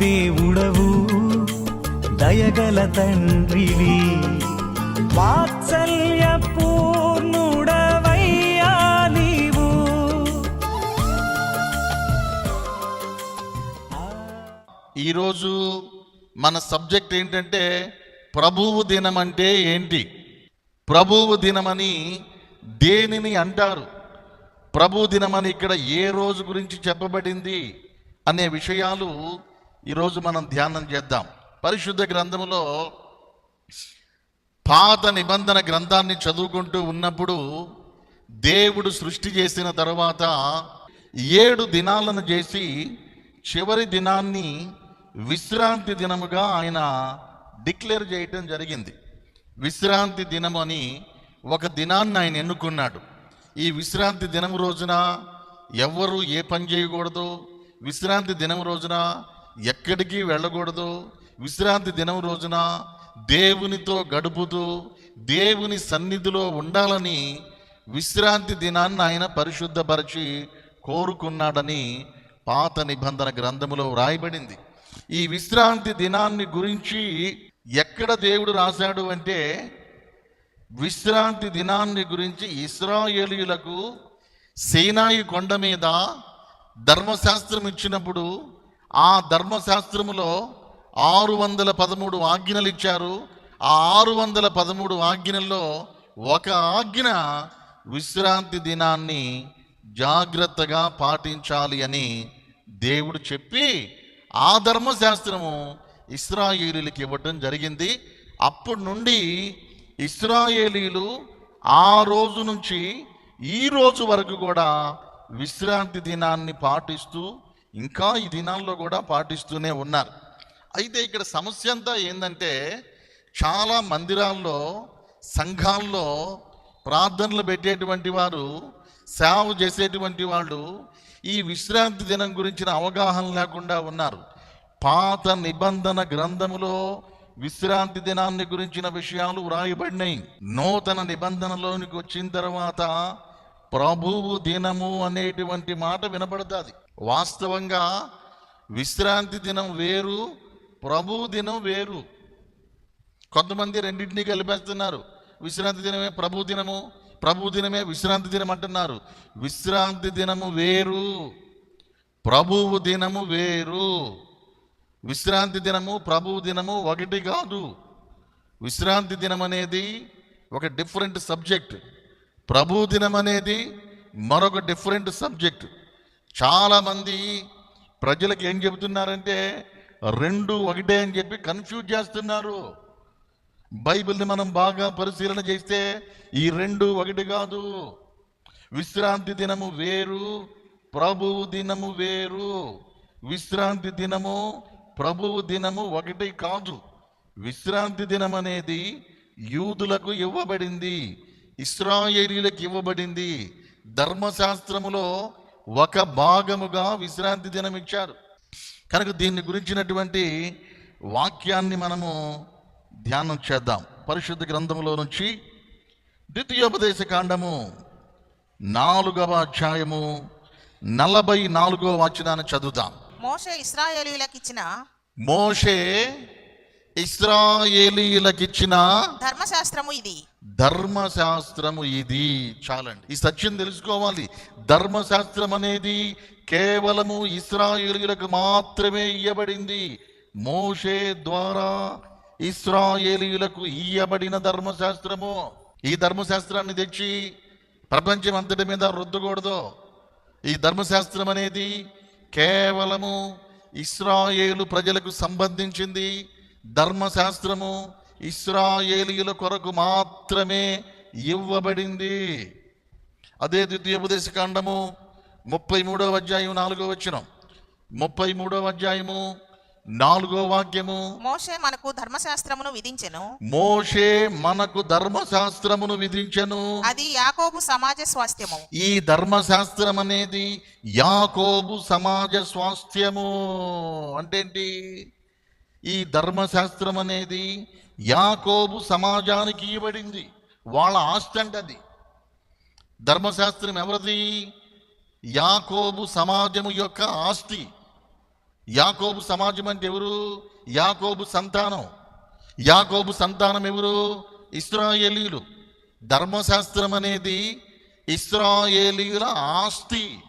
దేవుడవు దయగల తండ్రివి. వాత్సల్య పూర్ణుడవయ్యా నీవు. ఈరోజు మన సబ్జెక్ట్ ఏంటంటే ప్రభువు దినం అంటే ఏంటి? ప్రభువు దినమని దేనిని అంటారు? ప్రభు దినమని ఇక్కడ ఏ రోజు గురించి చెప్పబడింది? అనే విషయాలు ఈరోజు మనం ధ్యానం చేద్దాం. పరిశుద్ధ గ్రంథములో పాత నిబంధన గ్రంథాన్ని చదువుకుంటూ ఉన్నప్పుడు దేవుడు సృష్టి చేసిన తర్వాత ఏడు దినాలను చేసి చివరి దినాన్ని విశ్రాంతి దినముగా ఆయన డిక్లేర్ చేయటం జరిగింది. విశ్రాంతి దినం అని ఒక దినాన్ని ఆయన ఎన్నుకున్నాడు. ఈ విశ్రాంతి దినం రోజున ఎవ్వరూ ఏ పని చేయకూడదు. విశ్రాంతి దినం రోజున ఎక్కడికి వెళ్ళకూడదు? విశ్రాంతి దినం రోజున దేవునితో గడుపుతూ దేవుని సన్నిధిలో ఉండాలని విశ్రాంతి దినాన్ని ఆయన పరిశుద్ధపరిచి కోరుకున్నాడని పాత నిబంధన గ్రంథములో వ్రాయబడింది. ఈ విశ్రాంతి దినాన్ని గురించి ఎక్కడ దేవుడు రాశాడు అంటే విశ్రాంతి దినాన్ని గురించి ఇస్రాయేలీలకు సేనాయి కొండ మీద ధర్మశాస్త్రం ఇచ్చినప్పుడు ఆ ధర్మశాస్త్రములో ఆరు వందల పదమూడు ఆజ్ఞలు ఇచ్చారు. ఆ ఆరు వందల పదమూడు ఆజ్ఞల్లో ఒక ఆజ్ఞ విశ్రాంతి దినాన్ని జాగ్రత్తగా పాటించాలి అని దేవుడు చెప్పి ఆ ధర్మశాస్త్రము ఇస్రాయేలీలకు ఇవ్వటం జరిగింది. అప్పటి నుండి ఇస్రాయేలీలు ఆ రోజు నుంచి ఈ రోజు వరకు కూడా విశ్రాంతి దినాన్ని పాటిస్తూ ఇంకా ఈ దినాల్లో కూడా పాటిస్తూనే ఉన్నారు. అయితే ఇక్కడ సమస్య అంతా ఏంటంటే చాలా మందిరాల్లో సంఘాల్లో ప్రార్థనలు పెట్టేటువంటి వారు సేవ చేసేటువంటి వాళ్ళు ఈ విశ్రాంతి దినం గురించిన అవగాహన లేకుండా ఉన్నారు. పాత నిబంధన గ్రంథములో విశ్రాంతి దినాన్ని గురించిన విషయాలు వ్రాయబడినాయి. నూతన నిబంధనలోనికి వచ్చిన తర్వాత ప్రభువు దినము అనేటువంటి మాట వినబడుతుంది. వాస్తవంగా విశ్రాంతి దినం వేరు ప్రభు దినం వేరు. కొంతమంది రెండింటినీ కలిపేస్తున్నారు. విశ్రాంతి దినమే ప్రభు దినము ప్రభు దినమే విశ్రాంతి దినం అంటున్నారు. విశ్రాంతి దినము వేరు ప్రభువు దినము వేరు. విశ్రాంతి దినము ప్రభువు దినము ఒకటి కాదు. విశ్రాంతి దినం అనేది ఒక డిఫరెంట్ సబ్జెక్ట్. ప్రభు దినం అనేది మరొక డిఫరెంట్ సబ్జెక్ట్. చాలామంది ప్రజలకు ఏం చెబుతున్నారంటే రెండు ఒకటే అని చెప్పి కన్ఫ్యూజ్ చేస్తున్నారు. బైబిల్ని మనం బాగా పరిశీలన చేస్తే ఈ రెండు ఒకటి కాదు. విశ్రాంతి దినము వేరు ప్రభువు దినము వేరు. విశ్రాంతి దినము ప్రభువు దినము ఒకటి కాదు. విశ్రాంతి దినం అనేది యూదులకు ఇవ్వబడింది ఇస్రాయేలీలకు ఇవ్వబడింది. ధర్మశాస్త్రములో ఒక భాగముగా విశ్రాంతి దినం ఇచ్చారు. కనుక దీన్ని గురించినటువంటి వాక్యాన్ని మనము ధ్యానం చేద్దాం. పరిశుద్ధ గ్రంథములో నుంచి ద్వితీయోపదేశ కాండము నాలుగవ అధ్యాయము నలభై నాలుగవ వచనాన్ని చదువుదాం. మోషే ఇస్రాయేలీయులకు ఇచ్చిన మోషే ఇస్రాయేలీలకిచ్చిన ధర్మశాస్త్రము ఇది. ధర్మశాస్త్రము ఇది. చాలండి. ఈ సత్యం తెలుసుకోవాలి. ధర్మశాస్త్రం అనేది కేవలము ఇస్రాయేలీలకు మాత్రమే ఇయ్యబడింది. మోషే ద్వారా ఇస్రాయేలీయులకు ఇయ్యబడిన ధర్మశాస్త్రము. ఈ ధర్మశాస్త్రాన్ని తెచ్చి ప్రపంచం అంతటి మీద రుద్దకూడదు. ఈ ధర్మశాస్త్రం అనేది కేవలము ఇస్రాయేలు ప్రజలకు సంబంధించింది. ధర్మశాస్త్రము ఇస్రాయేలీయుల కొరకు మాత్రమే ఇవ్వబడింది. అదే ద్వితీయోపదేశ కాండము ముప్పై మూడవ అధ్యాయం నాలుగో వచనం. ముప్పై మూడవ అధ్యాయము నాలుగో వాక్యము. మోషే మనకు ధర్మశాస్త్రమును విధించెను. మోషే మనకు ధర్మశాస్త్రమును విధించెను. అది యాకోబు సమాజ స్వాస్థ్యము. ఈ ధర్మశాస్త్రం అనేది యాకోబు సమాజ స్వాస్థ్యము. అంటే ఏంటి ఈ ధర్మశాస్త్రం అనేది యాకోబు సమాజానికి ఇవ్వబడింది. వాళ్ళ ఆస్తి అంటే అది. ధర్మశాస్త్రం ఎవరిది? యాకోబు సమాజము యొక్క ఆస్తి. యాకోబు సమాజం అంటే ఎవరు? యాకోబు సంతానం. యాకోబు సంతానం ఎవరు? ఇస్రాయేలీలు. ధర్మశాస్త్రం అనేది ఇస్రాయేలీల ఆస్తి.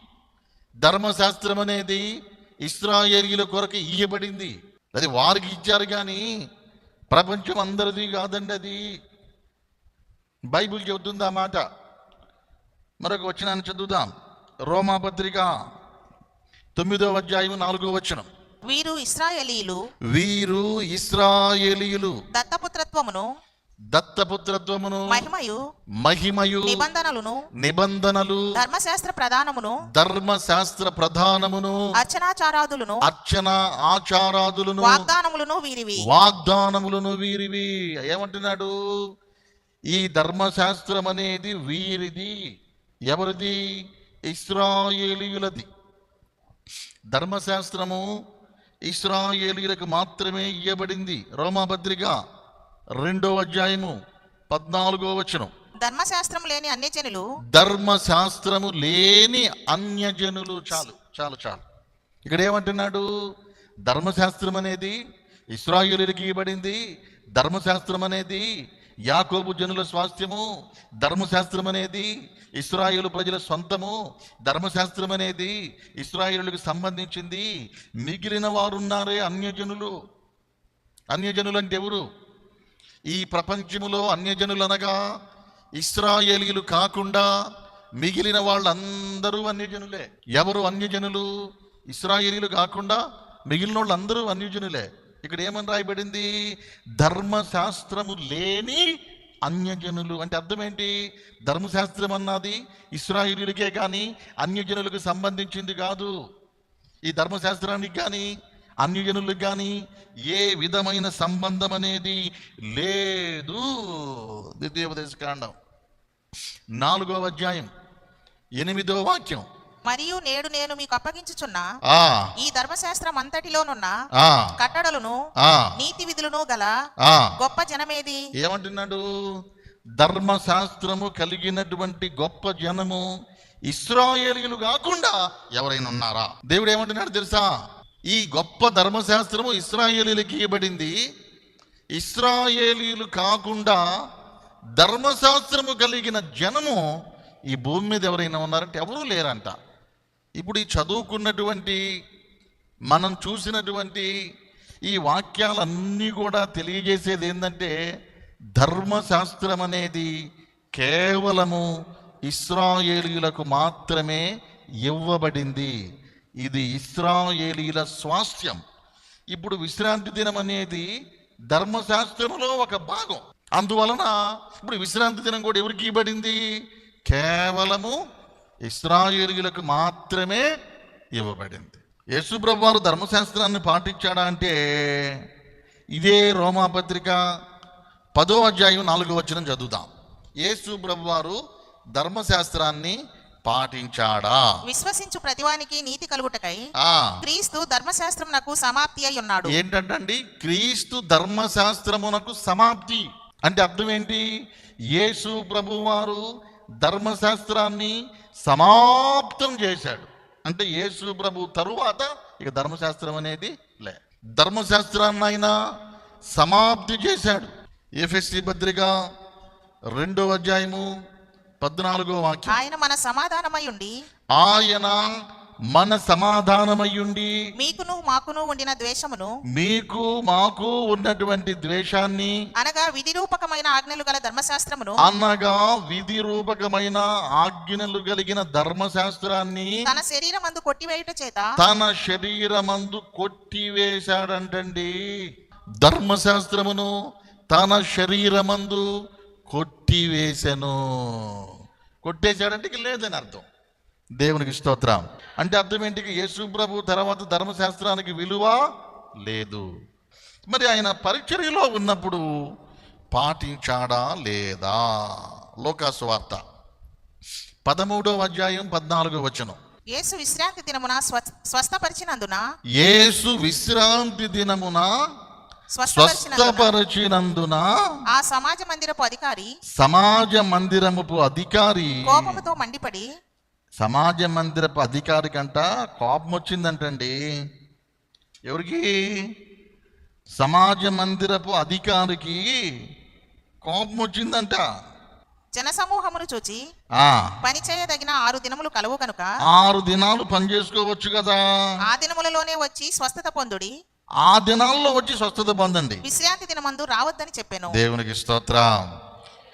ధర్మశాస్త్రం అనేది ఇస్రాయేలీల కొరకు ఇయ్యబడింది. అది వారికి ఇచ్చారు కానీ ప్రపంచం అందరిది కాదండి అది. బైబిల్ చెబుతుంది ఆ మాట? మరొక వచనాన్ని చదువుదాం. రోమాపత్రిక తొమ్మిదో అధ్యాయం నాలుగో వచనం. వీరు ఇస్రాయేలీలు వీరు ఇస్రాయేలీయులు దత్తపుత్రత్వమును దత్తపుత్రత్వమును మహిమయు మహిమయు నిబంధనలను నిబంధనలు ధర్మశాస్త్ర ప్రధానమును ధర్మశాస్త్ర ప్రధానమును అర్చనాచారాదులను అర్చన ఆచారాదులను వాగ్దానములను వీరివి. వాగ్దానములను వీరివి. ఏమంటున్నాడు? ఈ ధర్మశాస్త్రం అనేది వీరిది ఎవరిది? ఇస్రాయేలీయులది. ధర్మశాస్త్రము ఇస్రాయేలీలకు మాత్రమే ఇయ్యబడింది. రోమాపత్రిక రెండో అధ్యాయము పద్నాలుగో వచనం. ధర్మశాస్త్రం లేని అన్యజనులు ధర్మశాస్త్రము లేని అన్యజనులు చాలు చాలు చాలు. ఇక్కడ ఏమంటున్నాడు? ధర్మశాస్త్రం అనేది ఇస్రాయేలునికి ఇవ్వబడింది. ధర్మశాస్త్రం అనేది యాకోబు జనుల స్వాస్థ్యము. ధర్మశాస్త్రం అనేది ఇస్రాయేలు ప్రజల సొంతము ధర్మశాస్త్రం అనేది ఇస్రాయేలులకు సంబంధించింది. మిగిలిన వారు ఉన్నారే అన్యజనులు. అన్యజనులు అంటే ఎవరు? ఈ ప్రపంచములో అన్యజనులు అనగా ఇస్రాయేలీలు కాకుండా మిగిలిన వాళ్ళందరూ అన్యజనులే. ఎవరు అన్యజనులు? ఇస్రాయేలీలు కాకుండా మిగిలిన వాళ్ళందరూ అన్యజనులే. ఇక్కడ ఏమని రాయబడింది? ధర్మశాస్త్రము లేని అన్యజనులు. అంటే అర్థం ఏంటి ధర్మశాస్త్రం అన్నది ఇస్రాయేలీలకే కానీ అన్యజనులకు సంబంధించింది కాదు. ఈ ధర్మశాస్త్రానికి కానీ అన్యజనులకు కానీ ఏ విధమైన సంబంధం అనేది లేదు. ద్వితీయోపదేశ కాండం. నాలుగో అధ్యాయం. ఎనిమిదో వాక్యం. మరియు నేడు నేను మీకు అప్పగించుచున్న ఈ ధర్మశాస్త్రం అంతటిలోనున్న కట్టడలను నీతి విధులను గల గొప్ప జనమేది? ఏమంటున్నాడు? ధర్మశాస్త్రము కలిగినటువంటి గొప్ప జనము ఇస్రాయేలీలు కాకుండా ఎవరైనా ఉన్నారా? దేవుడు ఏమంటున్నాడు తెలుసా? ఈ గొప్ప ధర్మశాస్త్రము ఇస్రాయేలీలకి ఇవ్వబడింది. ఇస్రాయేలీలు కాకుండా ధర్మశాస్త్రము కలిగిన జనము ఈ భూమి మీద ఎవరైనా ఉన్నారంటే ఎవరూ లేరంట. ఇప్పుడు ఈ చదువుకున్నటువంటి మనం చూసినటువంటి ఈ వాక్యాలన్నీ కూడా తెలియజేసేది ఏంటంటే ధర్మశాస్త్రం అనేది కేవలము ఇస్రాయేలీలకు మాత్రమే ఇవ్వబడింది. ఇది ఇస్రాయేలీల స్వాస్థ్యం. ఇప్పుడు విశ్రాంతి దినం అనేది ధర్మశాస్త్రంలో ఒక భాగం. అందువలన ఇప్పుడు విశ్రాంతి దినం కూడా ఎవరికి ఇవ్వబడింది? కేవలము ఇస్రాయేలీలకు మాత్రమే ఇవ్వబడింది. యేసుప్రభు వారు ధర్మశాస్త్రాన్ని పాటించాడా అంటే ఇదే రోమాపత్రిక పదో అధ్యాయం నాలుగో వచ్చిన చదువుదాం. యేసు ప్రభు వారు ధర్మశాస్త్రాన్ని పాటించాడా? విశ్వసించు ప్రతివానికి నీతి కలుగుటకై ఆ. క్రీస్తు ధర్మశాస్త్రం నాకు సమాప్తి అయి ఉన్నాడు ఏంటంటండి? క్రీస్తు ధర్మశాస్త్రమునకు సమాప్తి. అంటే అర్థం ఏంటి? యేసు ప్రభువారు ధర్మశాస్త్రాన్ని సమాప్తం చేశాడు. అంటే యేసు ప్రభు తరువాత ఇక ధర్మశాస్త్రం అనేది లే. ధర్మశాస్త్రాన్ని ఆయన సమాప్తి చేశాడు. ఎఫ్ఎస్సి పత్రిక రెండో అధ్యాయము పద్నాలుగో వాక్యం. ఆయన మన సమాధానమై ఉండి ఆయన మన సమాధానమయ్యుండి మీకును మాకును ఉండిన ద్వేషమును మీకు మాకు ఉన్నటువంటి ద్వేషాన్ని అనగా విధి రూపకమైన ఆజ్ఞలు గల ధర్మశాస్త్రమును అనగా విధి రూపకమైన ఆజ్ఞలు కలిగిన ధర్మశాస్త్రాన్ని తన శరీరం అందు కొట్టివేయుట చేత తన శరీరమందు కొట్టివేశాడంటండి. ధర్మశాస్త్రమును తన శరీరమందు కొట్టివేశను. కొట్టేశాడంటే లేదని అర్థం. దేవునికి స్తోత్రం. అంటే అర్థం ఏంటి యేసు ప్రభు తర్వాత ధర్మశాస్త్రానికి విలువ లేదు. మరి ఆయన పరిచర్యలో ఉన్నప్పుడు పాటించాడా లేదా? లోకాసు వార్త. పదమూడో అధ్యాయం పద్నాలుగో వచనం. యేసు విశ్రాంతి దినమున స్వ- స్వస్థపరిచినందున యేసు విశ్రాంతి దినమున స్వస్థపరిచినందున ఆ సమాజ మందిరపు అధికారి సమాజ మందిరముపు అధికారి కోపముతో మండిపడి సమాజ మందిరపు అధికారి కంట కోపం వచ్చిందంటండి ఎవరికి? సమాజ మందిరపు అధికారికి కోపం వచ్చిందంట జనసమూహమును చూచి పని చేయదగిన ఆరు దినములు కలవు కనుక ఆరు దినాలు పని చేసుకోవచ్చు కదా. ఆ దినములలోనే వచ్చి స్వస్థత పొందుడి. ఆ దినాల్లో వచ్చి స్వస్థత పొందండి. విశ్రాంతి దినమందు రావద్దని చెప్పాను. దేవునికి స్తోత్రం.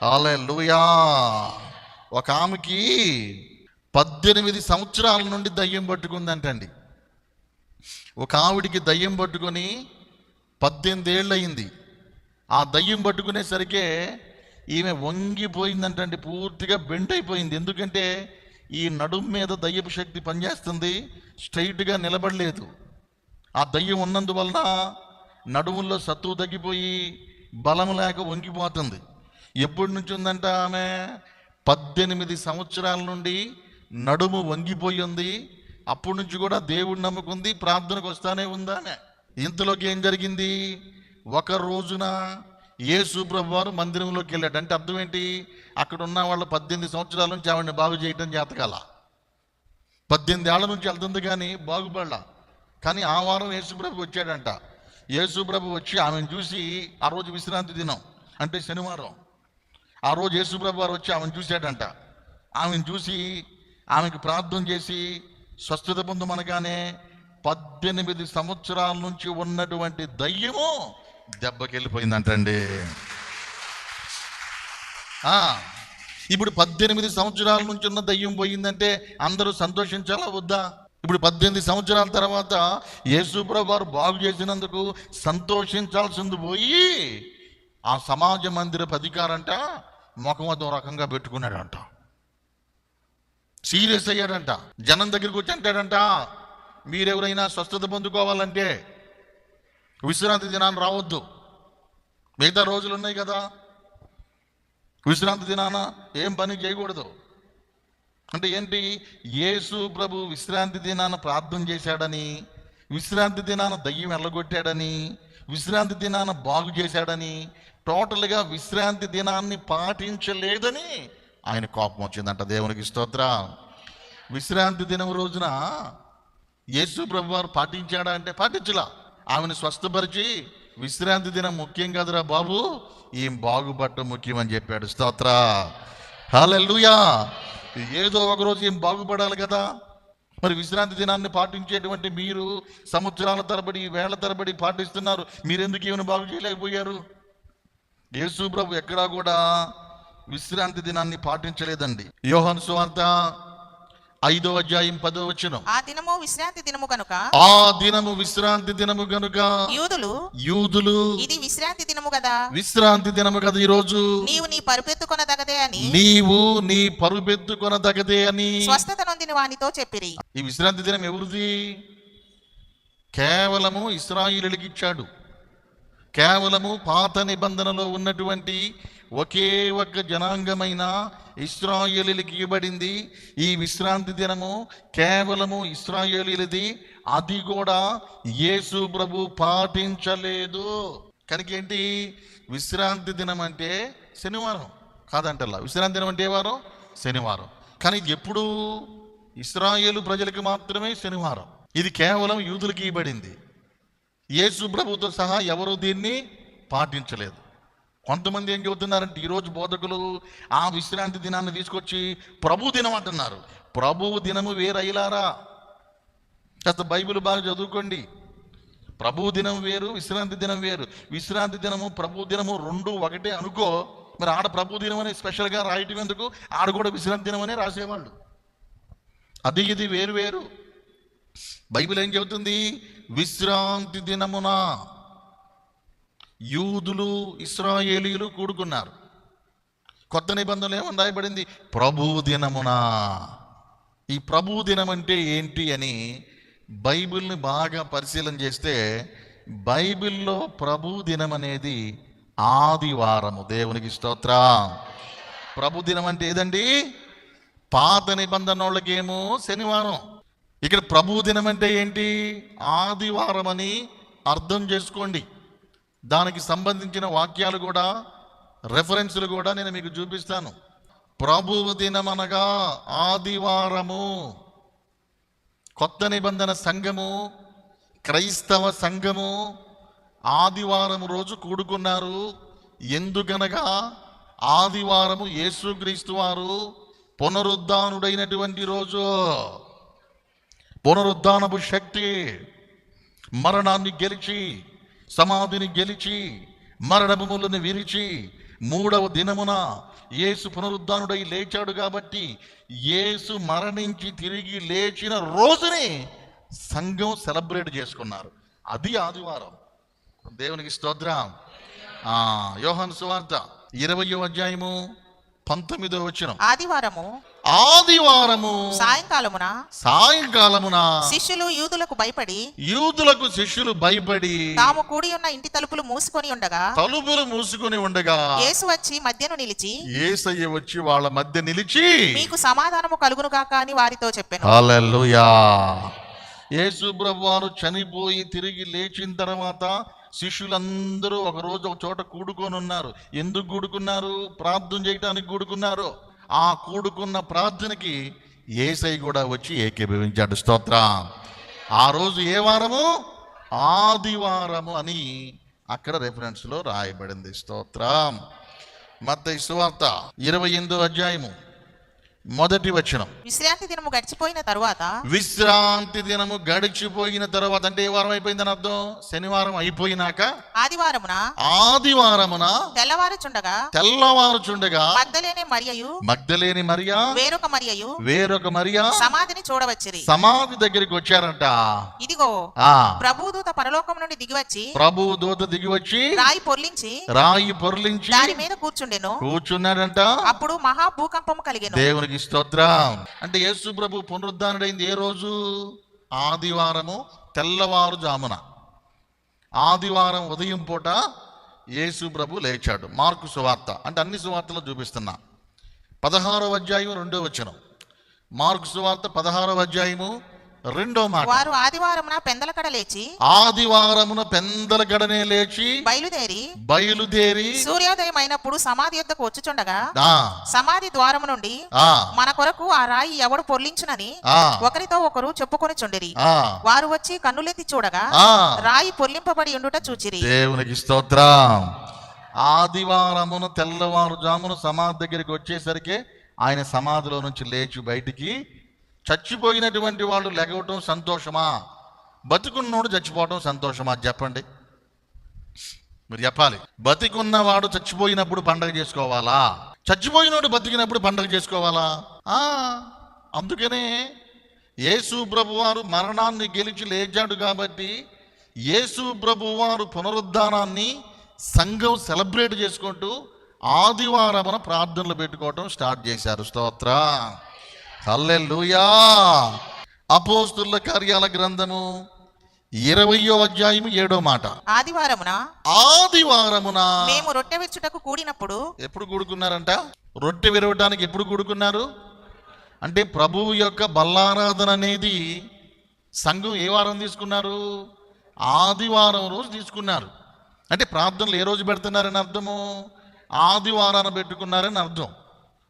హల్లెలూయా. ఒక ఆమెకి పద్దెనిమిది సంవత్సరాల నుండి దయ్యం పట్టుకుందంటండి. ఒక ఆవిడికి దయ్యం పట్టుకొని పద్దెనిమిది ఏళ్ళు అయింది ఆ దయ్యం పట్టుకునేసరికే ఈమె వంగిపోయిందంటండి పూర్తిగా బెండ్ అయిపోయింది ఎందుకంటే ఈ నడుం మీద దయ్యపు శక్తి పనిచేస్తుంది స్ట్రైట్గా నిలబడలేదు. ఆ దయ్యం ఉన్నందువలన నడుముల్లో సత్తువు తగ్గిపోయి బలం లేక వంగిపోతుంది. ఎప్పటి నుంచి ఉందంట ఆమె? పద్దెనిమిది సంవత్సరాల నుండి నడుము వంగిపోయి ఉంది. అప్పటి నుంచి కూడా దేవుడు నమ్ముకుంది ప్రార్థనకు వస్తానే ఉందామె ఇంతలోకి ఏం జరిగింది? ఒక రోజున యేసు ప్రభు వారు మందిరంలోకి వెళ్ళాడు. అంటే అర్థం ఏంటి? అక్కడ ఉన్న వాళ్ళు పద్దెనిమిది సంవత్సరాల నుంచి ఆవిడని బాగు చేయటం చేతకాల పద్దెనిమిది ఏళ్ళ నుంచి వెళ్తుంది కానీ బాగుపడలా. కానీ ఆ వారం యేసుప్రభు వచ్చాడంట. యేసుప్రభు వచ్చి ఆమెను చూసి ఆ రోజు విశ్రాంతి దినం అంటే శనివారం. ఆ రోజు యేసుప్రభు వారు వచ్చి ఆమెను చూశాడంట. ఆమెను చూసి ఆమెకు ప్రార్థన చేసి స్వస్థత పొందమనగానే పద్దెనిమిది సంవత్సరాల నుంచి ఉన్నటువంటి దయ్యము దెబ్బకెళ్ళిపోయిందంటండి. ఇప్పుడు పద్దెనిమిది సంవత్సరాల నుంచి ఉన్న దయ్యం పోయిందంటే అందరూ సంతోషించాలా వద్దా? ఇప్పుడు పద్దెనిమిది సంవత్సరాల తర్వాత యేసుప్రభు వారు బాగు చేసినందుకు సంతోషించాల్సింది పోయి ఆ సమాజ మందిర అధికారంట ముఖం అదో రకంగా పెట్టుకున్నాడంట. సీరియస్ అయ్యాడంట. జనం దగ్గరికి వచ్చి అంటాడంట మీరెవరైనా స్వస్థత పొందుకోవాలంటే విశ్రాంతి దినాన్ని రావద్దు. మిగతా రోజులు ఉన్నాయి కదా. విశ్రాంతి దినాన ఏం పని చేయకూడదు. అంటే ఏంటి? యేసు ప్రభు విశ్రాంతి దినాన ప్రార్థన చేశాడని విశ్రాంతి దినాన దయ్యం వెళ్ళగొట్టాడని విశ్రాంతి దినాన బాగు చేశాడని టోటల్గా విశ్రాంతి దినాన్ని పాటించలేదని ఆయన కోపం వచ్చిందంట. దేవునికి స్తోత్ర విశ్రాంతి దినం రోజున యేసు ప్రభు వారు పాటించాడా అంటే పాటించలా. ఆమెను స్వస్థపరిచి విశ్రాంతి దినం ముఖ్యం కదరా బాబు? ఏం బాగుపడటం ముఖ్యం అని చెప్పాడు. స్తోత్ర హల్లెలూయా. ఏదో ఒకరోజు ఏం బాగుపడాలి కదా? మరి విశ్రాంతి దినాన్ని పాటించేటువంటి మీరు సంవత్సరాల తరబడి వేల తరబడి పాటిస్తున్నారు. మీరెందుకు ఏమైనా బాగు చేయలేకపోయారు? యేసు ప్రభు ఎక్కడా కూడా విశ్రాంతి దినాన్ని పాటించలేదండి. యోహన్ సువార్త ఐదో అధ్యాయం పదో వచనం. ఆ దినము విశ్రాంతి దినము కనుక ఆ దినము విశ్రాంతి దినము గనుక యూదులు యూదులు ఇది విశ్రాంతి దినము కదా. విశ్రాంతి దినము కదా ఈ రోజు నీవు నీ పరుపెత్తుకొనదగదే అని. నీవు నీ పరుపెత్తుకొనదగదే అని. స్వస్థత నొందిన వానితో చెప్పిరి. ఈ విశ్రాంతి దినం ఎవరిది? కేవలము ఇస్రాయిలుకి ఇచ్చాడు. కేవలము పాత నిబంధనలో ఉన్నటువంటి ఒకే ఒక్క జనాంగమైన ఇస్రాయేలీలకి ఇవ్వబడింది. ఈ విశ్రాంతి దినము కేవలము ఇస్రాయేలీలది. అది కూడా యేసు ప్రభు పాటించలేదు. కనుక ఏంటి? విశ్రాంతి దినం అంటే శనివారం. కాదంటల్లా. విశ్రాంతి దినం అంటే ఏ వారం శనివారం. కానీ ఎప్పుడు ఇస్రాయేలు ప్రజలకు మాత్రమే శనివారం. ఇది కేవలం యూదులకి ఇవ్వబడింది. యేసు ప్రభుతో సహా ఎవరు దీన్ని పాటించలేదు. కొంతమంది ఏం చెబుతున్నారంటే ఈరోజు బోధకులు ఆ విశ్రాంతి దినాన్ని తీసుకొచ్చి ప్రభు దినం అంటున్నారు. ప్రభు దినము వేరయ్యలారా కాస్త బైబిల్ బాగా చదువుకోండి. ప్రభు దినం వేరు విశ్రాంతి దినం వేరు. విశ్రాంతి దినము ప్రభు దినము రెండు ఒకటే అనుకో మరి ఆడ ప్రభు దినం అనే స్పెషల్గా రాయటం ఎందుకు? ఆడ కూడా విశ్రాంతి దినం అనే రాసేవాళ్ళు. అది ఇది వేరు వేరు. బైబిల్ ఏం చెబుతుంది? విశ్రాంతి దినమునా యూదులు ఇస్రాయేలీలు కూడుకున్నారు. కొత్త నిబంధనలు ఏమని రాయబడింది? ప్రభు దినమున. ఈ ప్రభు దినం అంటే ఏంటి అని బైబిల్ని బాగా పరిశీలన చేస్తే బైబిల్లో ప్రభు దినం అనేది ఆదివారము. దేవునికి స్తోత్ర. ప్రభు దినం అంటే ఏదండి? పాత నిబంధన వాళ్ళకేమో శనివారం. ఇక్కడ ప్రభు దినం అంటే ఏంటి? ఆదివారం అని అర్థం చేసుకోండి. దానికి సంబంధించిన వాక్యాలు కూడా రెఫరెన్సులు కూడా నేను మీకు చూపిస్తాను. ప్రభువు దినం అనగా ఆదివారము కొత్త నిబంధన సంఘము క్రైస్తవ సంఘము ఆదివారం రోజు కూడుకున్నారు. ఎందుకనగా ఆదివారము యేసుక్రీస్తు వారు పునరుద్ధానుడైనటువంటి రోజు. పునరుద్ధానపు శక్తి మరణాన్ని గెలిచి సమాధిని గెలిచి మరణములను విరిచి మూడవ దినమున యేసు పునరుద్ధానుడై లేచాడు కాబట్టి యేసు మరణించి తిరిగి లేచిన రోజుని సంఘం సెలబ్రేట్ చేసుకున్నారు. అది ఆదివారం. దేవునికి స్తోత్రం. యోహన్ సువార్త ఇరవయో అధ్యాయము పంతొమ్మిదో వచ్చిన ఆదివారము ఆదివారము. సాయంకాలమున? సాయంకాలమున? శిష్యులు యూదులకు భయపడి యూదులకు శిష్యులు భయపడి తాము కూడి ఉన్న ఇంటి తలుపులు మూసుకొని ఉండగా తలుపులు మూసుకుని ఉండగా యేసు వచ్చి మధ్యను నిలిచి ఏసయ్య వచ్చి వాళ్ళ మధ్య నిలిచి మీకు సమాధానము కలుగును కాక అని వారితో చెప్పాను. హల్లెలూయా. యేసు ప్రభువారు చనిపోయి తిరిగి లేచిన తర్వాత శిష్యులందరూ ఒక రోజు ఒక చోట కూడుకొని ఉన్నారు. ఎందుకు కూడుకున్నారు? ప్రార్థన చేయడానికి కూడుకున్నారు. ఆ కూడుకున్న ప్రార్థనకి ఏసై కూడా వచ్చి ఏకీభవించాడు. స్తోత్ర. ఆ రోజు ఏ వారము? ఆదివారము అని అక్కడ రెఫరెన్స్లో రాయబడింది. స్తోత్రం. మత సువార్త ఇరవై ఎనిమిదో అధ్యాయము. మొదటి వచనం. విశ్రాంతి దినము గడిచిపోయిన తరువాత విశ్రాంతి దినము గడిచిపోయిన తర్వాత అంటే ఏ వారం అయిపోయిందని అర్థం? శనివారం అయిపోయినాక ఆదివారమున ఆదివారమున తెల్లవారుచుండగా తెల్లవారుచుండగా మగ్ధలేనే మరియయు మగ్ధలేని మరియా వేరొక మరియయు వేరొక మరియా సమాధిని చూడవచ్చిరి. సమాధి దగ్గరికి వచ్చారంట. ఇదిగో ఆ. ప్రభుదూత పరలోకం నుండి దిగివచ్చి ప్రభు దూత దిగి వచ్చి రాయి పొర్లించి రాయి పొర్లించి దాని మీద కూర్చుండెను. కూర్చున్నాడంట. అప్పుడు మహా భూకంపము కలిగెను. దేవునికి స్తోత్రం. అంటే యేసు ప్రభు పునరుద్ధానుడైంది ఏ రోజు? ఆదివారము తెల్లవారుజామున. ఆదివారం ఉదయం పూట యేసు ప్రభు లేచాడు. మార్కు సువార్త. అంటే అన్ని సువార్తలు చూపిస్తున్నా. పదహారవ అధ్యాయం రెండో వచనం. మార్కు సువార్త పదహారవ అధ్యాయము రెండో మాట. వారు ఆదివారమున పెందలకడ లేచి ఆదివారమున పెందల గడనే లేచి బయలుదేరి బయలుదేరి సూర్యోదయం అయినప్పుడు సమాధి యొద్దకు వచ్చుచుండగా సమాధి ద్వారము నుండి మన కొరకు ఆ రాయి ఎవడు పొర్లించునని ఒకరితో ఒకరు చెప్పుకొని చుండిరి వారు వచ్చి కన్నులెత్తి చూడగా రాయి పొర్లింపబడి ఉండుట చూచిరి. దేవునికి స్తోత్రం. ఆదివారమున తెల్లవారుజామున సమాధి దగ్గరికి వచ్చేసరికి ఆయన సమాధిలో నుంచి లేచి బయటికి చచ్చిపోయినటువంటి వాళ్ళు లెగవటం సంతోషమా? బతికున్నోడు చచ్చిపోవటం సంతోషమా? చెప్పండి. మీరు చెప్పాలి. బతికున్నవాడు చచ్చిపోయినప్పుడు పండగ చేసుకోవాలా? చచ్చిపోయినోడు బతికినప్పుడు పండగ చేసుకోవాలా? అందుకనే యేసు ప్రభువారు మరణాన్ని గెలిచి లేచాడు కాబట్టి యేసు ప్రభువారు పునరుద్ధానాన్ని సంఘం సెలబ్రేట్ చేసుకుంటూ ఆదివారమున ప్రార్థనలు పెట్టుకోవటం స్టార్ట్ చేశారు. స్తోత్ర. హల్లెలూయా. అపోస్తుల కార్యాల గ్రంథము ఇరవయో అధ్యాయము ఏడో మాట. ఆదివారమున ఆదివారమున మేము రొట్టె విచ్చుటకు కూడినప్పుడు ఎప్పుడు కూడుకున్నారంట? రొట్టె విరవటానికి ఎప్పుడు కూడుకున్నారు? అంటే ప్రభువు యొక్క బల్లారాధన అనేది సంఘం ఏ వారం తీసుకున్నారు? ఆదివారం రోజు తీసుకున్నారు. అంటే ప్రార్థనలు ఏ రోజు పెడుతున్నారని అర్థము? ఆదివారాన్ని పెట్టుకున్నారని అర్థం.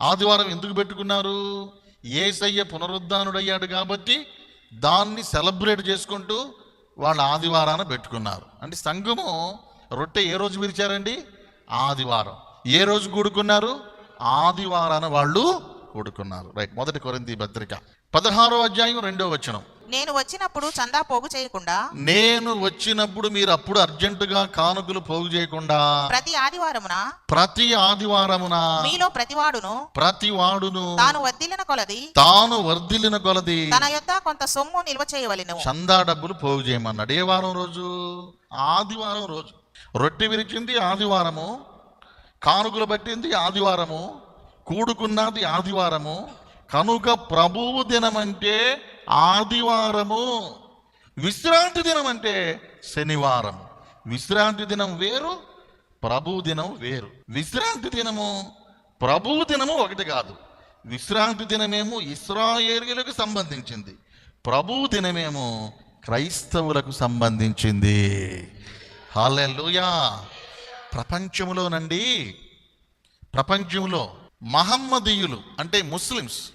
ఆదివారం ఎందుకు పెట్టుకున్నారు? ఏసయ్య పునరుద్ధానుడయ్యాడు కాబట్టి దాన్ని సెలబ్రేట్ చేసుకుంటూ వాళ్ళు ఆదివారాన పెట్టుకున్నారు. అంటే సంఘము రొట్టె ఏ రోజు విరిచారండి? ఆదివారం. ఏ రోజు కూడుకున్నారు? ఆదివారాన వాళ్ళు కూడుకున్నారు. రైట్ మొదటి కొరింది పత్రిక. పదహారో అధ్యాయం రెండో వచనం. నేను వచ్చినప్పుడు చందా పోగు చేయకుండా నేను వచ్చినప్పుడు మీరు అప్పుడు అర్జెంటుగా కానుకలు పోగు చేయకుండా ప్రతి ఆదివారమున ప్రతి ఆదివారమున మీలో ప్రతివాడును ప్రతి వాడును తాను వద్దిలిన కొలది తాను వర్ధిల్లిన కొలది తన యొద్ద కొంత సొమ్ము నిల్వ చేయవలెను. చందా డబ్బులు పోగు చేయమన్నాడు. ఏ వారం రోజు? ఆదివారం రోజు. రొట్టె విరిచింది ఆదివారము కానుకలు పట్టింది ఆదివారము కూడుకున్నది ఆదివారము కనుక ప్రభువు దినం అంటే ఆదివారము విశ్రాంతి దినం అంటే శనివారం విశ్రాంతి దినం వేరు ప్రభు దినం వేరు. విశ్రాంతి దినము ప్రభువు దినము ఒకటి కాదు. విశ్రాంతి దినమేమో ఇస్రాయేలీలకు సంబంధించింది. ప్రభు దినమేమో క్రైస్తవులకు సంబంధించింది. హాలూయా ప్రపంచంలోనండి ప్రపంచంలో మహమ్మదీయులు అంటే ముస్లిమ్స్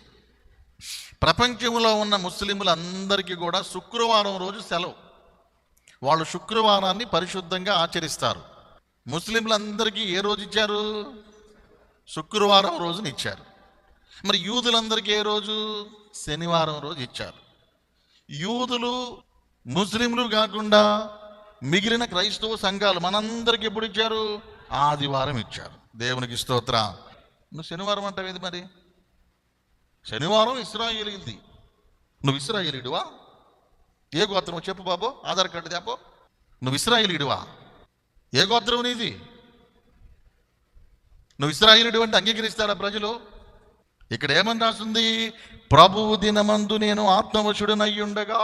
ప్రపంచంలో ఉన్న ముస్లింలందరికీ కూడా శుక్రవారం రోజు సెలవు. వాళ్ళు శుక్రవారాన్ని పరిశుద్ధంగా ఆచరిస్తారు. ముస్లింలందరికీ ఏ రోజు ఇచ్చారు? శుక్రవారం రోజున ఇచ్చారు. మరి యూదులందరికీ ఏ రోజు? శనివారం రోజు ఇచ్చారు. యూదులు ముస్లింలు కాకుండా మిగిలిన క్రైస్తవ సంఘాలు మనందరికి ఎప్పుడు ఇచ్చారు? ఆదివారం ఇచ్చారు. దేవునికి స్తోత్ర. నువ్వు శనివారం అంటావేది మరి? శనివారం ఇస్రాయేలింది నువ్వు ఇస్రాయేలీడువా? ఏ గోత్రం చెప్పు బాబు ఆధార్ కార్డు తేపో నువ్వు ఇస్రాయేలీడువా? ఏ గోత్రం నీది? నువ్వు ఇస్రాయేలుడు అంటే అంగీకరిస్తారా ప్రజలు? ఇక్కడ ఏమని రాస్తుంది ప్రభువు దినమందు నేను ఆత్మవశుడనయ్యుండగా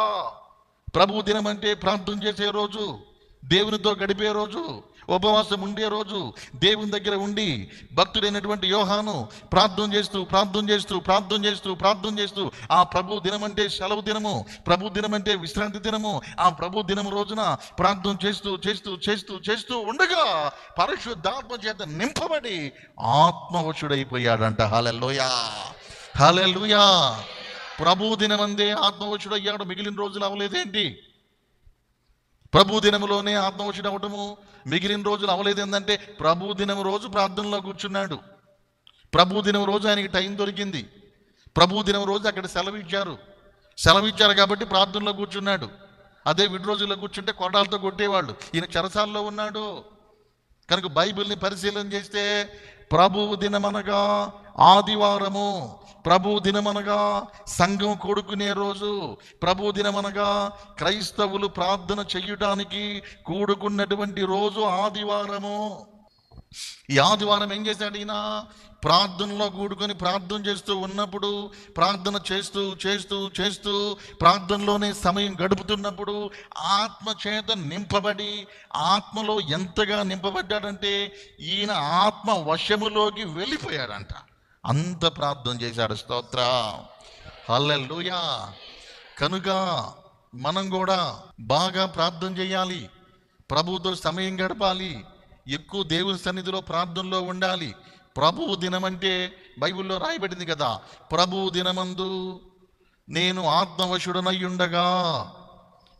ప్రభు దినం అంటే ప్రార్థన చేసే రోజు. దేవునితో గడిపే రోజు ఉపవాసం ఉండే రోజు దేవుని దగ్గర ఉండి భక్తుడైనటువంటి యోహాను ప్రార్థన చేస్తూ ప్రార్థన చేస్తూ ప్రార్థన చేస్తూ ప్రార్థన చేస్తూ ఆ ప్రభు దినం అంటే సెలవు దినము ప్రభు దినం అంటే విశ్రాంతి దినము ఆ ప్రభు దినం రోజున ప్రార్థన చేస్తూ చేస్తూ చేస్తూ చేస్తూ ఉండగా పరిశుద్ధాత్మ చేత నింపబడి ఆత్మవశుడైపోయాడంట. హాలెల్లోయా! హలెల్లుయా! ప్రభు దినమందే ఆత్మవశుడయ్యాడు. మిగిలిన రోజులు అవలేదేంటి ప్రభు దినములోనే ఆత్మవశుడు అవటము మిగిలిన రోజులు అవలేదు ఏంటంటే ప్రభు దినం రోజు ప్రార్థనలో కూర్చున్నాడు. ప్రభు దినం రోజు ఆయనకి టైం దొరికింది. ప్రభు దినం రోజు అక్కడ సెలవు ఇచ్చారు సెలవు ఇచ్చారు కాబట్టి ప్రార్థనలో కూర్చున్నాడు. అదే విడి రోజుల్లో కూర్చుంటే కొడాలతో కొట్టేవాళ్ళు. ఈయన చెరసాల్లో ఉన్నాడు. కనుక బైబిల్ని పరిశీలన చేస్తే ప్రభువు దినమనగా ఆదివారము ప్రభు దినమనగా సంఘం కూడుకునే రోజు ప్రభు దినమనగా క్రైస్తవులు ప్రార్థన చెయ్యడానికి కూడుకున్నటువంటి రోజు ఆదివారము. ఈ ఆదివారం ఏం చేశాడు ఈయన? ప్రార్థనలో కూడుకొని ప్రార్థన చేస్తూ ఉన్నప్పుడు ప్రార్థన చేస్తూ చేస్తూ చేస్తూ ప్రార్థనలోనే సమయం గడుపుతున్నప్పుడు ఆత్మ చేత నింపబడి ఆత్మలో ఎంతగా నింపబడ్డాడంటే ఈయన ఆత్మ వశములోకి వెళ్ళిపోయాడంట. అంత ప్రార్థన చేశాడు. స్తోత్ర. హల్లెల్లుయా కనుక మనం కూడా బాగా ప్రార్థన చేయాలి. ప్రభువుతో సమయం గడపాలి. ఎక్కువ దేవుని సన్నిధిలో ప్రార్థనలో ఉండాలి. ప్రభువు దినం అంటే బైబిల్లో రాయబడింది కదా. ప్రభువు దినమందు నేను ఆత్మవశుడనయ్యుండగా.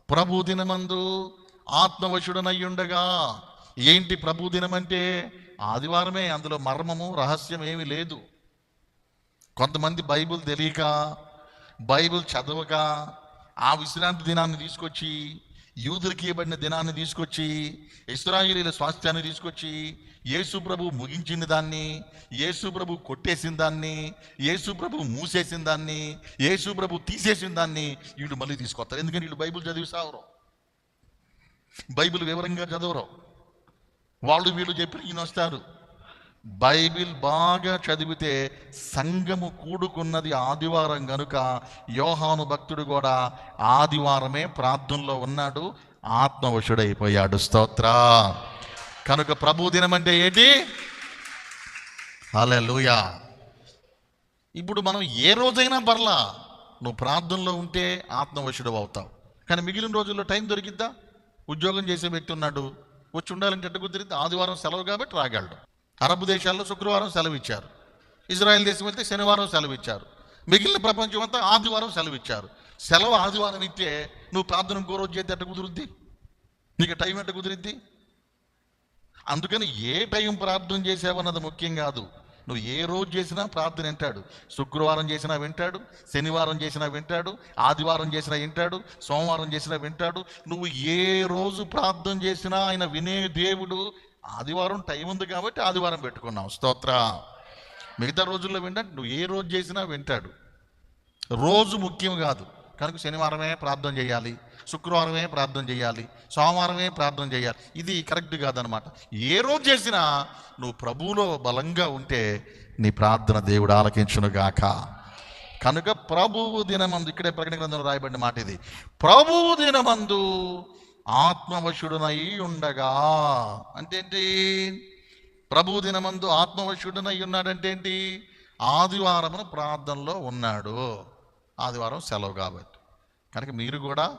ప్రభు దినమందు ఆత్మవశుడనయ్యుండగా. ఏంటి ప్రభు దినం అంటే ఆదివారమే అందులో మర్మము రహస్యం ఏమీ లేదు. కొంతమంది బైబిల్ తెలియక బైబిల్ చదవక ఆ విశ్రాంతి దినాన్ని తీసుకొచ్చి యూదులకి ఇవ్వబడిన దినాన్ని తీసుకొచ్చి ఇస్రాయిలీల స్వాస్థ్యాన్ని తీసుకొచ్చి యేసుప్రభు ముగించిన దాన్ని యేసుప్రభు కొట్టేసిన దాన్ని యేసుప్రభు మూసేసిన దాన్ని యేసుప్రభు తీసేసిన దాన్ని వీళ్ళు మళ్ళీ తీసుకొస్తారు. ఎందుకంటే వీళ్ళు బైబిల్ చదివి సావరు? బైబిల్ వివరంగా చదవరు. వాళ్ళు వీళ్ళు చెప్పిన ఈయన వస్తారు బైబిల్ బాగా చదివితే సంఘము కూడుకున్నది ఆదివారం గనుక యోహాను భక్తుడు కూడా ఆదివారమే ప్రార్థనలో ఉన్నాడు ఆత్మవశుడైపోయాడు. స్తోత్ర. కనుక ప్రభు దినం అంటే ఏంటి? హల్లెలూయా. ఇప్పుడు మనం ఏ రోజైనా పర్లా నువ్వు ప్రార్థనలో ఉంటే ఆత్మవశుడు అవుతావు. కానీ మిగిలిన రోజుల్లో టైం దొరికిద్దా? ఉద్యోగం చేసే వ్యక్తి ఉన్నాడు వచ్చి ఉండాలంటే ఎట్ట కుదిరిద్ది? ఆదివారం సెలవు కాబట్టి రాగలడు. అరబ్ దేశాల్లో శుక్రవారం సెలవు ఇచ్చారు ఇజ్రాయెల్ దేశం అయితే శనివారం సెలవు ఇచ్చారు మిగిలిన ప్రపంచం అంతా ఆదివారం సెలవు ఇచ్చారు సెలవు ఆదివారం ఇస్తే నువ్వు ప్రార్థన ఇంకో రోజు చేస్తే ఎట్ట కుదురుద్ది? నీకు టైం ఎట్ట కుదిరిద్ది? అందుకని ఏ టైం ప్రార్థన చేసావన్నది ముఖ్యం కాదు. నువ్వు ఏ రోజు చేసినా ప్రార్థన వింటాడు. శుక్రవారం చేసినా వింటాడు శనివారం చేసినా వింటాడు ఆదివారం చేసినా వింటాడు సోమవారం చేసినా వింటాడు. నువ్వు ఏ రోజు ప్రార్థన చేసినా ఆయన వినే దేవుడు ఆదివారం టైం ఉంది కాబట్టి ఆదివారం పెట్టుకున్నాం. స్తోత్ర. మిగతా రోజుల్లో వింటాడు నువ్వు ఏ రోజు చేసినా వింటాడు. రోజు ముఖ్యం కాదు. కనుక శనివారమే ప్రార్థన చేయాలి శుక్రవారమే ప్రార్థన చేయాలి సోమవారమే ప్రార్థన చేయాలి. ఇది కరెక్ట్ కాదనమాట. ఏ రోజు చేసినా నువ్వు ప్రభువులో బలంగా ఉంటే నీ ప్రార్థన దేవుడు ఆలకించునుగాక కనుక ప్రభువు దినమందు ఇక్కడే ప్రకటన గ్రంథంలో రాయబడిన మాట ఇది. ప్రభువు దినమందు ఆత్మవశుడునై ఉండగా. అంటే ఏంటి ప్రభు దినమందు ఆత్మవశుడునై ఉన్నాడంటే ఏంటి ఆదివారమున ప్రార్థనలో ఉన్నాడు. ఆదివారం సెలవు కాబట్టి. కనుక మీరు కూడా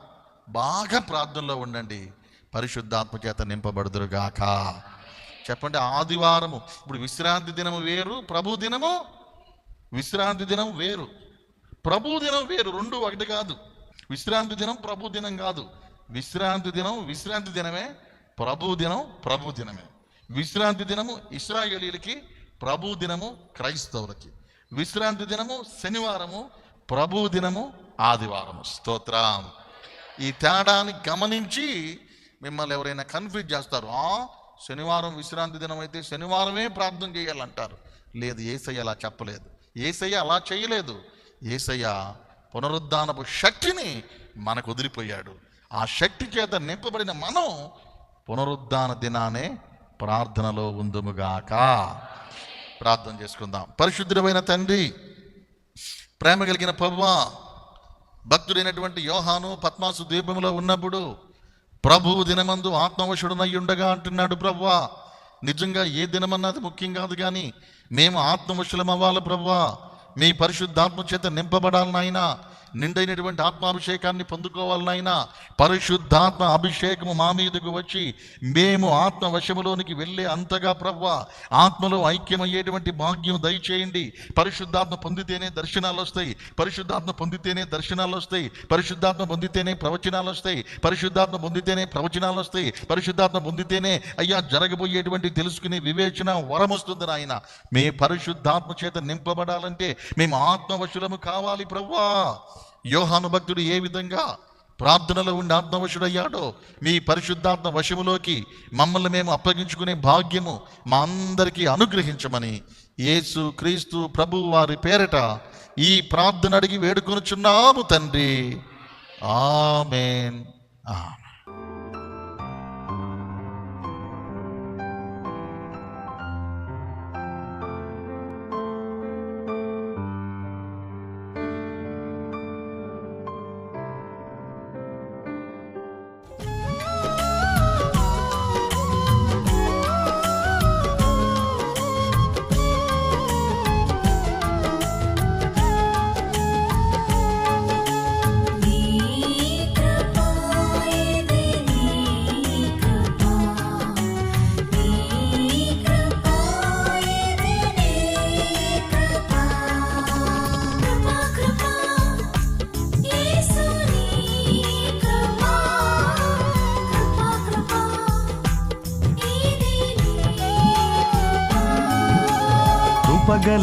బాగా ప్రార్థనలో ఉండండి. పరిశుద్ధాత్మ చేత నింపబడుదురుగాక. చెప్పండి ఆదివారము. ఇప్పుడు విశ్రాంతి దినము వేరు ప్రభు దినము విశ్రాంతి దినం వేరు. ప్రభు దినం వేరు రెండు ఒకటి కాదు. విశ్రాంతి దినం ప్రభు దినం కాదు. విశ్రాంతి దినం విశ్రాంతి దినమే ప్రభు దినం ప్రభు దినమే. విశ్రాంతి దినము ఇస్రాయేలీలకి ప్రభు దినము క్రైస్తవులకి. విశ్రాంతి దినము శనివారము ప్రభు దినము ఆదివారము. స్తోత్రం. ఈ తేడాన్ని గమనించి మిమ్మల్ని ఎవరైనా కన్ఫ్యూజ్ చేస్తారు. ఆ శనివారం విశ్రాంతి దినం అయితే శనివారమే ప్రార్థన చేయాలంటారు. లేదు ఏసయ్య అలా చెప్పలేదు. ఏసయ్య అలా చేయలేదు. ఏసయ్య పునరుద్ధానపు శక్తిని మనకు వదిలిపోయాడు. ఆ శక్తి చేత నింపబడిన మనం పునరుద్ధాన దినానే ప్రార్థనలో ఉందుముగాక. ప్రార్థన చేసుకుందాం. పరిశుద్ధమైన తండ్రి ప్రేమ కలిగిన పవ్వ భక్తుడైనటువంటి యోహాను పద్మాసు ద్వీపంలో ఉన్నప్పుడు ప్రభువు దినమందు ఆత్మవశుడునై ఉండగా అంటున్నాడు ప్రభువా. నిజంగా ఏ దినమన్నది ముఖ్యం కాదు కానీ మేము ఆత్మవశులం అవ్వాలి ప్రభువా. మీ పరిశుద్ధాత్మ చేత నింపబడాలి నాయనా నిండైనటువంటి ఆత్మాభిషేకాన్ని పొందుకోవాలనైనా పరిశుద్ధాత్మ అభిషేకము మా మీదకు వచ్చి మేము ఆత్మ వశములోనికి వెళ్ళే అంతగా ప్రవ్వ ఆత్మలో ఐక్యమయ్యేటువంటి భాగ్యం దయచేయండి. పరిశుద్ధాత్మ పొందితేనే దర్శనాలు వస్తాయి. పరిశుద్ధాత్మ పొందితేనే దర్శనాలు వస్తాయి. పరిశుద్ధాత్మ పొందితేనే ప్రవచనాలు వస్తాయి. పరిశుద్ధాత్మ పొందితేనే ప్రవచనాలు వస్తాయి. పరిశుద్ధాత్మ పొందితేనే అయ్యా జరగబోయేటువంటి తెలుసుకునే వివేచన వరం వస్తుంది నాయన. మీ పరిశుద్ధాత్మ చేత నింపబడాలంటే మేము ఆత్మవశులము కావాలి ప్రవ్వా. యోహాను భక్తుడు ఏ విధంగా ప్రార్థనలో ఉండి ఆత్మవశుడయ్యాడో మీ పరిశుద్ధాత్మ వశములోకి మమ్మల్ని మేము అప్పగించుకునే భాగ్యము మా అందరికీ అనుగ్రహించమని యేసు క్రీస్తు ప్రభు వారి పేరట ఈ ప్రార్థన అడిగి వేడుకొనుచున్నాము తండ్రి. ఆమెన్. ఆమె